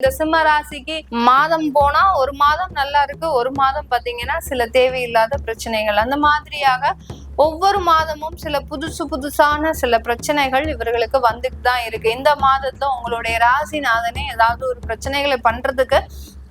இந்த சிம்ம ராசிக்கு மாதம் போனா ஒரு மாதம் நல்லா இருக்கு ஒரு மாதம் பாத்தீங்கன்னா சில தேவையில்லாத பிரச்சனைகள். அந்த மாதிரியாக ஒவ்வொரு மாதமும் சில புதுசு புதுசான சில பிரச்சனைகள் இவர்களுக்கு வந்துட்டு தான் இருக்கு. இந்த மாதத்துல உங்களுடைய ராசிநாதனே ஏதாவது ஒரு பிரச்சனைகளை பண்றதுக்கு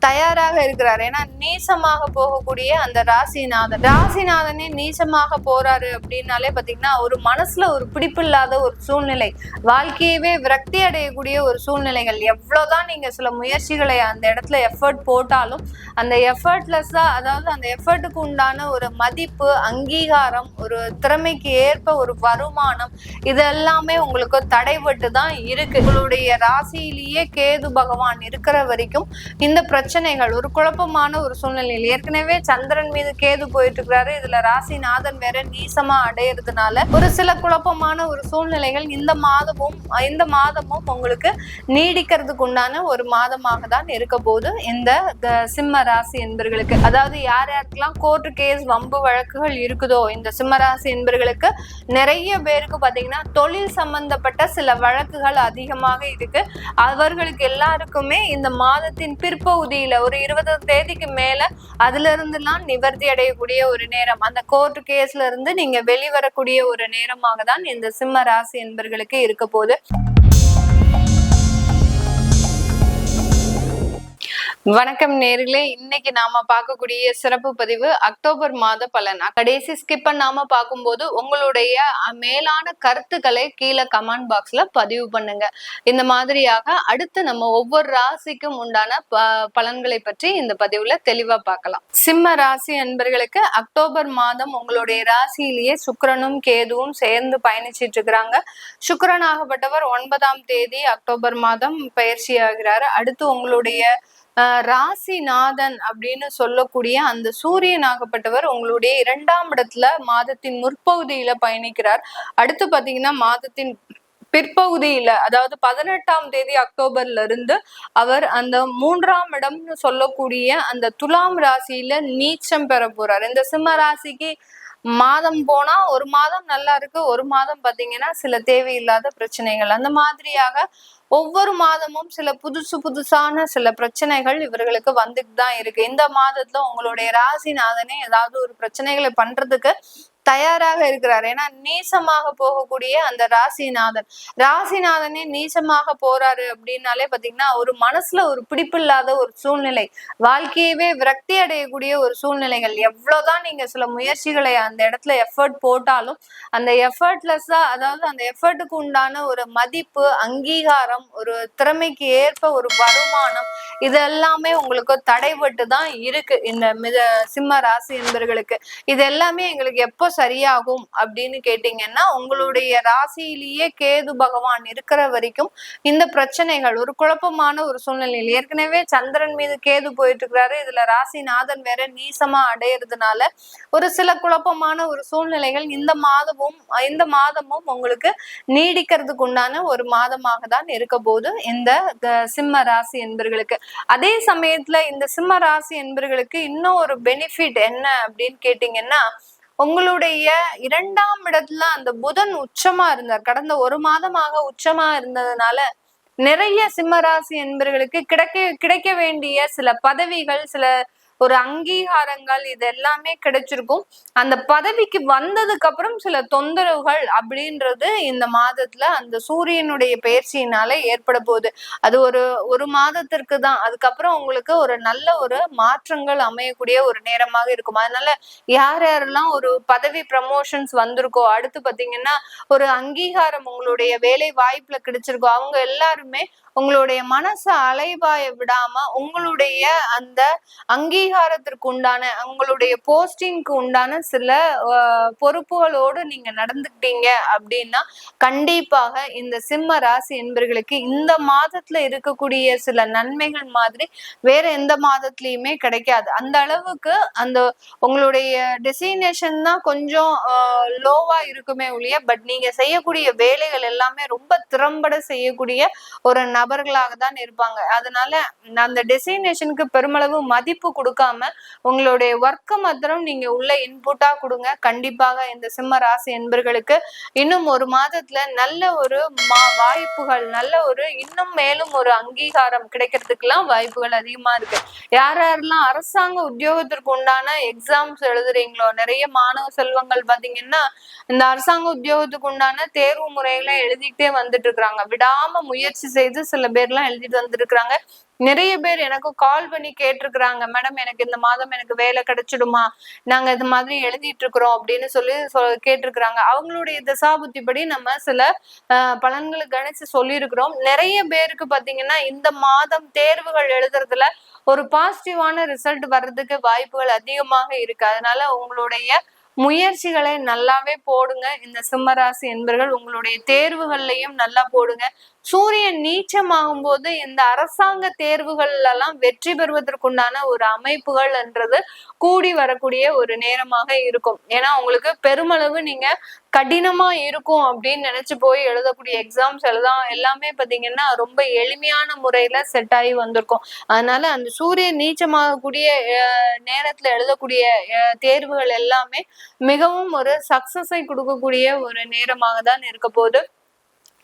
தயாராக இருக்கிறார். ஏன்னா நீசமாக போகக்கூடிய அந்த ராசிநாதன். ராசிநாதனே நீசமாக போறாரு அப்படின்னாலே பாத்தீங்கன்னா ஒரு மனசுல ஒரு பிடிப்பில்லாத ஒரு சூழ்நிலை. வாழ்க்கையவே விரக்தி அடையக்கூடிய ஒரு சூழ்நிலைகள். எவ்வளவுதான் நீங்க சில முயற்சிகளை அந்த இடத்துல எஃபர்ட் போட்டாலும் அந்த எஃபர்ட்லெஸ்ஸா அதாவது அந்த எஃபர்ட்டுக்கு உண்டான ஒரு மதிப்பு அங்கீகாரம் ஒரு திறமைக்கு ஏற்ப ஒரு வருமானம் இது எல்லாமே உங்களுக்கு தடைபட்டு தான் இருக்கு. உங்களுடைய ராசியிலேயே கேது பகவான் இருக்கிற வரைக்கும் இந்த பிரச்சனை பிரச்சனைகள் ஒரு குழப்பமான ஒரு சூழ்நிலையில். ஏற்கனவே சந்திரன் மீது கேது போயிட்டு இருக்கிறாரு இதுல ராசிநாதன் வேற நீசமா அடையிறதுனால ஒரு சில குழப்பமான ஒரு சூழ்நிலைகள் இந்த மாதமும் இந்த மாதமும் உங்களுக்கு நீடிக்கிறதுக்கு உண்டான ஒரு மாதமாக தான் இருக்க போது இந்த சிம்ம ராசி என்பர்களுக்கு. அதாவது யார் யாருக்கெல்லாம் கோர்ட்டு கேஸ் வம்பு வழக்குகள் இருக்குதோ இந்த சிம்ம ராசி என்பர்களுக்கு நிறைய பேருக்கு பாத்தீங்கன்னா தொழில் சம்பந்தப்பட்ட சில வழக்குகள் அதிகமாக இருக்கு. அவர்களுக்கு எல்லாருக்குமே இந்த மாதத்தின் பிற்பகுதி பிற்பகுதியில ஒரு இருபது தேதிக்கு மேல அதுல இருந்துலாம் நிவர்த்தி அடையக்கூடிய ஒரு நேரம். அந்த கோர்ட் கேஸ்ல இருந்து நீங்க வெளிவரக்கூடிய ஒரு நேரமாக தான் இந்த சிம்ம ராசி என்பர்களுக்கு இருக்க போகுது. வணக்கம் நேர்களே. இன்னைக்கு நாம பார்க்கக்கூடிய சிறப்பு பதிவு அக்டோபர் மாத பலன். கடைசி ஸ்கிப் பண்ணாம பார்க்கும்போது உங்களுடைய மேலான கருத்துக்களை கீழே கமெண்ட் பாக்ஸ்ல பதிவு பண்ணுங்க. இந்த மாதிரியாக அடுத்து நம்ம ஒவ்வொரு ராசிக்கும் உண்டான பலன்களை பற்றி இந்த பதிவுல தெளிவா பார்க்கலாம். சிம்ம ராசி என்பர்களுக்கு அக்டோபர் மாதம் உங்களுடைய ராசியிலேயே சுக்கரனும் கேதுவும் சேர்ந்து பயணிச்சிட்டு இருக்கிறாங்க. சுக்கிரனாகப்பட்டவர் ஒன்பதாம் தேதி அக்டோபர் மாதம் பயிற்சி ஆகிறாரு. அடுத்து உங்களுடைய ராசிநாதன் அப்படின்னு சொல்லக்கூடிய அந்த சூரியனாகப்பட்டவர் உங்களுடைய இரண்டாம் இடத்துல மாதத்தின் முற்பகுதியில பயணிக்கிறார். அடுத்து பாத்தீங்கன்னா மாதத்தின் பிற்பகுதியில அதாவது பதினெட்டாம் தேதி அக்டோபர்ல இருந்து அவர் அந்த மூன்றாம் இடம்னு சொல்லக்கூடிய அந்த துலாம் ராசியில நீச்சம் பெற போறார். இந்த சிம்ம ராசிக்கு மாதம் போனா ஒரு மாதம் நல்லா இருக்கு. ஒரு மாதம் பாத்தீங்கன்னா சில தேவையில்லாத பிரச்சனைகள். அந்த மாதிரியாக ஒவ்வொரு மாதமும் சில புதுசு புதுசான சில பிரச்சனைகள் இவர்களுக்கு வந்துட்டு தான் இருக்கு. இந்த மாதத்துல உங்களுடைய ராசிநாதனே ஏதாவது ஒரு பிரச்சனைகளை பண்றதுக்கு தயாராக இருக்கிறார். ஏன்னா நீசமாக போகக்கூடிய அந்த ராசிநாதன். ராசிநாதனே நீசமாக போறாரு அப்படின்னாலே பாத்தீங்கன்னா ஒரு மனசுல ஒரு பிடிப்பில்லாத ஒரு சூழ்நிலை வாழ்க்கையவே விரக்தி அடையக்கூடிய ஒரு சூழ்நிலைகள். எவ்வளவுதான் நீங்க சில முயற்சிகளை அந்த இடத்துல எஃபர்ட் போட்டாலும் அந்த எஃபர்ட்லெஸ்ஸா அதாவது அந்த எஃபர்ட்டுக்கு உண்டான ஒரு மதிப்பு அங்கீகாரம் ஒரு திறமைக்கு ஏற்ப ஒரு வருமானம் இது எல்லாமே உங்களுக்கு தடைபட்டு தான் இருக்கு. இந்த மித சிம்ம ராசி என்பர்களுக்கு. இது எல்லாமே எங்களுக்கு எப்போ சரியாகும் அப்படின்னு கேட்டீங்கன்னா உங்களுடைய ராசியிலேயே கேது பகவான் இருக்கிற வரைக்கும் இந்த பிரச்சனைகள் ஒரு குழப்பமான ஒரு சூழ்நிலையில் ஏற்கனவே சந்திரன் மீது கேது போயிட்டு இருக்கிறாரு இதுல ராசிநாதன் வேற நீசமா அடையிறதுனால ஒரு சில குழப்பமான ஒரு சூழ்நிலைகள் இந்த மாதமும் இந்த மாதமும் உங்களுக்கு நீடிக்கிறதுக்கு உண்டான ஒரு மாதமாக தான் இருக்க போது இந்த சிம்ம ராசி என்பர்களுக்கு. அதே சமயத்துல இந்த சிம்ம ராசி என்பர்களுக்கு இன்னும் ஒரு பெனிஃபிட் என்ன அப்படின்னு கேட்டீங்கன்னா உங்களுடைய இரண்டாம் இடத்துல அந்த புதன் உச்சமா இருந்தார். கடந்த ஒரு மாதமாக உச்சமா இருந்ததுனால நிறைய சிம்மராசி என்பர்களுக்கு கிடைக்க கிடைக்க வேண்டிய சில பதவிகள் சில ஒரு அங்கீகாரங்கள் இது எல்லாமே கிடைச்சிருக்கும். அந்த பதவிக்கு வந்ததுக்கு அப்புறம் சில தொந்தரவுகள் அப்படின்றது இந்த மாதத்துல அந்த சூரியனுடைய பயிற்சியினால ஏற்பட போகுது. அது ஒரு ஒரு மாதத்திற்கு தான். அதுக்கப்புறம் உங்களுக்கு ஒரு நல்ல ஒரு மாற்றங்கள் அமையக்கூடிய ஒரு நேரமாக இருக்கும். அதனால யார் யாரெல்லாம் ஒரு பதவி ப்ரமோஷன்ஸ் வந்திருக்கோ அடுத்து பாத்தீங்கன்னா ஒரு அங்கீகாரம் உங்களுடைய வேலை வாய்ப்புல கிடைச்சிருக்கோ அவங்க எல்லாருமே உங்களுடைய மனசை அலைபாய விடாம உங்களுடைய அந்த அங்கீகாரத்திற்கு உண்டான உங்களுடைய போஸ்டிங்க்கு உண்டான சில பொறுப்புகளோடு நீங்க நடந்துக்கிட்டீங்க அப்படின்னா கண்டிப்பாக இந்த சிம்ம ராசி என்பர்களுக்கு இந்த மாதத்துல இருக்கக்கூடிய சில நன்மைகள் மாதிரி வேற எந்த மாதத்துலயுமே கிடைக்காது. அந்த அளவுக்கு அந்த உங்களுடைய டெசினேஷன் தான் கொஞ்சம் லோவா இருக்குமே ஒழிய பட் நீங்க செய்யக்கூடிய வேலைகள் எல்லாமே ரொம்ப திறம்பட செய்யக்கூடிய ஒரு நபர்களாக தான் இருப்பாங்க. அதனால அந்த டெசினேஷனுக்கு பெருமளவு மதிப்பு கொடுக்க கொடுக்காம உங்களுடைய ஒர்க்கை மாத்திரம் நீங்க உள்ள இன்புட்டா கொடுங்க. கண்டிப்பாக இந்த சிம்ம ராசி என்பர்களுக்கு இன்னும் ஒரு மாதத்துல நல்ல ஒரு மா வாய்ப்புகள் நல்ல ஒரு இன்னும் மேலும் ஒரு அங்கீகாரம் கிடைக்கிறதுக்கெல்லாம் வாய்ப்புகள் அதிகமா இருக்கு. யார் யாரெல்லாம் அரசாங்க உத்தியோகத்திற்கு உண்டான எக்ஸாம்ஸ் எழுதுறீங்களோ நிறைய மாணவ செல்வங்கள் பாத்தீங்கன்னா இந்த அரசாங்க உத்தியோகத்துக்கு உண்டான தேர்வு முறைகளை எழுதிட்டே வந்துட்டு இருக்கிறாங்க. விடாம முயற்சி செய்து சில பேர்லாம் எழுதிட்டு வந்துட்டு இருக்கிறாங்க. நிறைய பேர் எனக்கு கால் பண்ணி கேட்டிருக்கிறாங்க. மேடம் எனக்கு இந்த மாதம் எனக்கு வேலை கிடைச்சிடுமா? நாங்க இது மாதிரி எழுதிட்டு இருக்கிறோம் அப்படின்னு சொல்லி சொ- கேட்டிருக்கிறாங்க. அவங்களுடைய தசாபுத்திப்படி நம்ம சில பலன்களை கணிச்சு சொல்லியிருக்கிறோம். நிறைய பேருக்கு பாத்தீங்கன்னா இந்த மாதம் தேர்வுகள் எழுதுறதுல ஒரு பாசிட்டிவான ரிசல்ட் வர்றதுக்கு வாய்ப்புகள் அதிகமாக இருக்கு. அதனால உங்களுடைய முயற்சிகளை நல்லாவே போடுங்க. இந்த சிம்மராசி என்பர்கள் உங்களுடைய தேர்வுகள்லையும் நல்லா போடுங்க. சூரியன் நீச்சமாகும் போது இந்த அரசாங்க தேர்வுகள்ல எல்லாம் வெற்றி பெறுவதற்குண்டான ஒரு அமைப்புகள் என்றது கூடி வரக்கூடிய ஒரு நேரமாக இருக்கும். ஏன்னா உங்களுக்கு பெருமளவு நீங்க கடினமா இருக்கும் அப்படின்னு நினைச்சு போய் எழுதக்கூடிய எக்ஸாம்ஸ் எழுதலாம் எல்லாமே பாத்தீங்கன்னா ரொம்ப எளிமையான முறையில செட் ஆகி வந்திருக்கும். அதனால அந்த சூரியன் நீச்சமாகக்கூடிய நேரத்துல எழுதக்கூடிய தேர்வுகள் எல்லாமே மிகவும் ஒரு சக்சஸை கொடுக்கக்கூடிய ஒரு நேரமாக தான் இருக்க போகுது.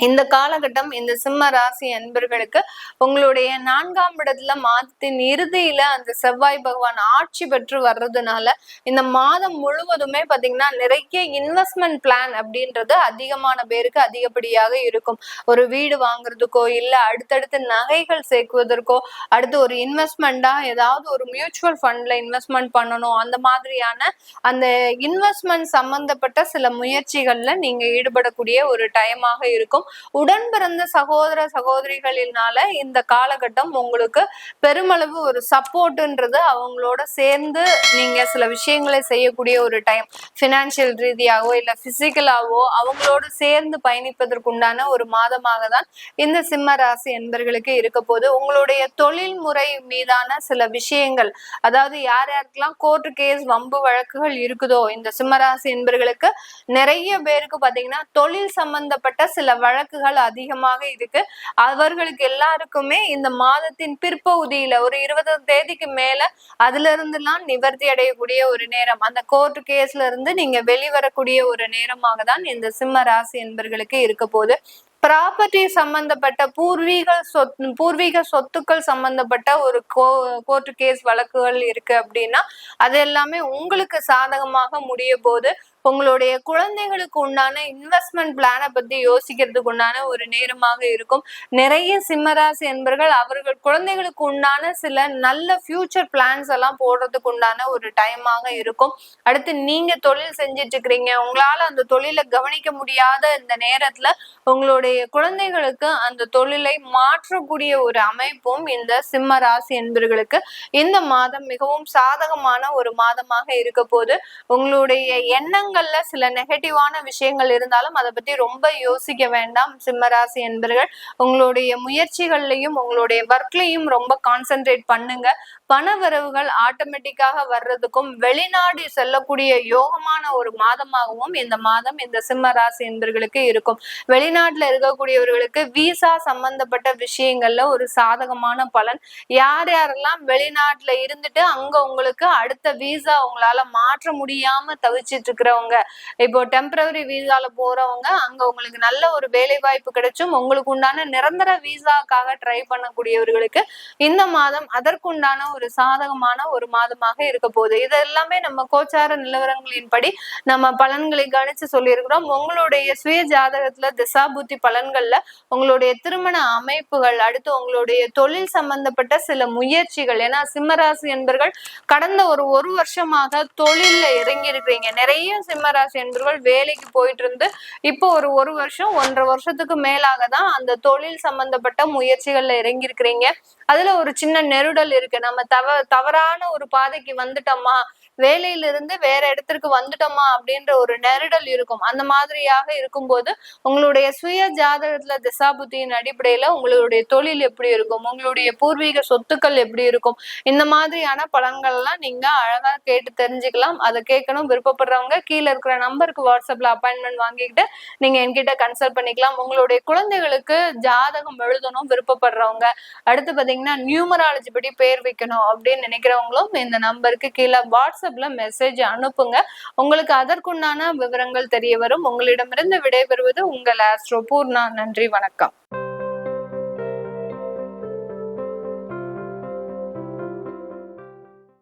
இந்த காலகட்டம் இந்த சிம்ம ராசி அன்பர்களுக்கு உங்களுடைய நான்காம் இடத்துல மாதத்தின் இறுதியில அந்த செவ்வாய் பகவான் ஆட்சி பெற்று வர்றதுனால இந்த மாதம் முழுவதுமே பாத்தீங்கன்னா நிறைய இன்வெஸ்ட்மெண்ட் பிளான் அப்படின்றது அதிகமான பேருக்கு அதிகப்படியாக இருக்கும். ஒரு வீடு வாங்குறதுக்கோ இல்ல அடுத்தடுத்து நகைகள் சேர்க்குவதற்கோ அடுத்து ஒரு இன்வெஸ்ட்மெண்டா ஏதாவது ஒரு மியூச்சுவல் ஃபண்ட்ல இன்வெஸ்ட்மெண்ட் பண்ணணும். அந்த மாதிரியான அந்த இன்வெஸ்ட்மெண்ட் சம்பந்தப்பட்ட சில முயற்சிகள்ல நீங்க ஈடுபடக்கூடிய ஒரு டைமாக இருக்கும். உடன் பிறந்த சகோதர சகோதரிகளினால இந்த காலகட்டம் உங்களுக்கு பெருமளவு ஒரு சப்போர்ட்டுன்றது அவங்களோட சேர்ந்து நீங்க சில விஷயங்களை செய்யக்கூடிய ஒரு டைம். பினான்சியல் ரீதியாகவோ இல்ல பிசிக்கலாவோ அவங்களோட சேர்ந்து பயணிப்பதற்குண்டான ஒரு மாதமாக தான் இந்த சிம்ம ராசி என்பர்களுக்கு இருக்க போது உங்களுடைய தொழில் முறை மீதான சில விஷயங்கள் அதாவது யார் யாருக்கெல்லாம் கோர்ட் கேஸ் வம்பு வழக்குகள் இருக்குதோ இந்த சிம்மராசி என்பர்களுக்கு நிறைய பேருக்கு பாத்தீங்கன்னா தொழில் சம்பந்தப்பட்ட சில வழக்குகள் அதிகமாக இருக்கு. அவர்களுக்கு எல்லாருக்குமே இந்த மாதத்தின் பிற்பகுதியில ஒரு இருபது தேதிக்கு மேல அதுல இருந்துலாம் நிவர்த்தி அடையக்கூடிய ஒரு நேரம். அந்த கோர்ட் கேஸ்ல இருந்து நீங்க வெளிவரக்கூடிய ஒரு நேரமாக தான் இந்த சிம்ம ராசி என்பர்களுக்கு இருக்க போகுது. ப்ராப்பர்ட்டி சம்பந்தப்பட்ட பூர்வீக சொத் பூர்வீக சொத்துக்கள் சம்பந்தப்பட்ட ஒரு கோ கோர்ட் கேஸ் வழக்குகள் இருக்கு அப்படின்னா அது எல்லாமே உங்களுக்கு சாதகமாக முடிய போது உங்களுடைய குழந்தைகளுக்கு உண்டான இன்வெஸ்ட்மெண்ட் பிளானை பத்தி யோசிக்கிறதுக்கு உண்டான ஒரு நேரமாக இருக்கும். நிறைய சிம்மராசி என்பர்கள் அவர்கள் குழந்தைகளுக்கு உண்டான சில நல்ல ஃபியூச்சர் பிளான்ஸ் எல்லாம் போடுறதுக்கு உண்டான ஒரு டைமாக இருக்கும். அடுத்து நீங்க தொழில் செஞ்சுட்டு இருக்கிறீங்க உங்களால அந்த தொழிலை கவனிக்க முடியாத இந்த நேரத்துல உங்களுடைய குழந்தைகளுக்கு அந்த தொழிலை மாற்றக்கூடிய ஒரு அமைப்பும் இந்த சிம்ம ராசி என்பர்களுக்கு இந்த மாதம் மிகவும் சாதகமான ஒரு மாதமாக இருக்க போது உங்களுடைய குடும்பங்கள்ல சில நெகட்டிவான விஷயங்கள் இருந்தாலும் அதை பத்தி ரொம்ப யோசிக்க வேண்டாம். சிம்மராசி என்பர்கள் உங்களுடைய முயற்சிகள்லையும் உங்களுடைய ஒர்க்லையும் ரொம்ப கான்சென்ட்ரேட் பண்ணுங்க. பண வரவுகள் ஆட்டோமேட்டிக்காக வர்றதுக்கும் வெளிநாடு செல்லக்கூடிய யோகமான ஒரு மாதமாகவும் இந்த மாதம் இந்த சிம்ம ராசி என்பர்களுக்கு இருக்கும். வெளிநாட்டுல இருக்கக்கூடியவர்களுக்கு விசா சம்பந்தப்பட்ட விஷயங்கள்ல ஒரு சாதகமான பலன். யார் யாரெல்லாம் வெளிநாட்டுல இருந்துட்டு அங்க உங்களுக்கு அடுத்த விசா உங்களால மாற்ற முடியாம தவிச்சிட்டு இருக்கிறவங்க இப்போ டெம்பரவரி விசால போறவங்க அங்க உங்களுக்கு நல்ல ஒரு வேலை வாய்ப்பு கிடைச்சும் உங்களுக்கு உண்டான நிரந்தர விசாக்காக ட்ரை பண்ணக்கூடியவர்களுக்கு இந்த மாதம் அதற்குண்டான ஒரு சாதகமான ஒரு மாதமாக இருக்க போகுது. இது எல்லாமே நம்ம கோச்சார நிலவரங்களின்படி நம்ம பலன்களை கணிச்சு சொல்லியிருக்கிறோம். உங்களுடைய சுய ஜாதகத்துல திசாபுத்தி பலன்கள்ல உங்களுடைய திருமண அமைப்புகள் அடுத்து உங்களுடைய தொழில் சம்பந்தப்பட்ட சில முயற்சிகள். ஏன்னா சிம்மராசி என்பர்கள் கடந்த ஒரு ஒரு வருஷமாக தொழில இறங்கி இருக்கிறீங்க நிறைய சிம்மராசி என்பவர்கள் வேலைக்கு போயிட்டு இருந்து இப்போ ஒரு ஒரு வருஷம் ஒன்றரை வருஷத்துக்கு மேலாக தான் அந்த தொழில் சம்பந்தப்பட்ட முயற்சிகள்ல இறங்கி இருக்கிறீங்க அதுல ஒரு சின்ன நெருடல் இருக்கு. நம்ம தவ தவறான ஒரு பாதைக்கு வந்துட்டோமா? வேலையிலிருந்து வேற இடத்திற்கு வந்துட்டோமா அப்படின்ற ஒரு நெருடல் இருக்கும். அந்த மாதிரியாக இருக்கும்போது உங்களுடைய சுய ஜாதகத்துல திசாபுத்தியின் அடிப்படையில உங்களுடைய தொழில் எப்படி இருக்கும்? உங்களுடைய பூர்வீக சொத்துக்கள் எப்படி இருக்கும்? இந்த மாதிரியான பலன்கள்லாம் நீங்க அழகா கேட்டு தெரிஞ்சுக்கலாம். அதை கேட்கணும். விருப்பப்படுறவங்க கீழே இருக்கிற நம்பருக்கு வாட்ஸ்அப்ல அப்பாயின்மெண்ட் வாங்கிக்கிட்டு நீங்க என்கிட்ட கன்சல்ட் பண்ணிக்கலாம். உங்களுடைய குழந்தைகளுக்கு ஜாதகம் எழுதணும் விருப்பப்படுறவங்க. அடுத்து பாத்தீங்கன்னா நியூமராலஜி படி பேர் வைக்கணும் அப்படின்னு நினைக்கிறவங்களும் இந்த நம்பருக்கு கீழே வாட்ஸ்அப்ல மெசேஜ் அனுப்புங்க. உங்களுக்கு அதற்குண்டான விவரங்கள் தெரிய வரும். உங்களிடமிருந்து விடைபெறுவது உங்கள் ஆஸ்ட்ரோ பூர்ணா. நன்றி வணக்கம்.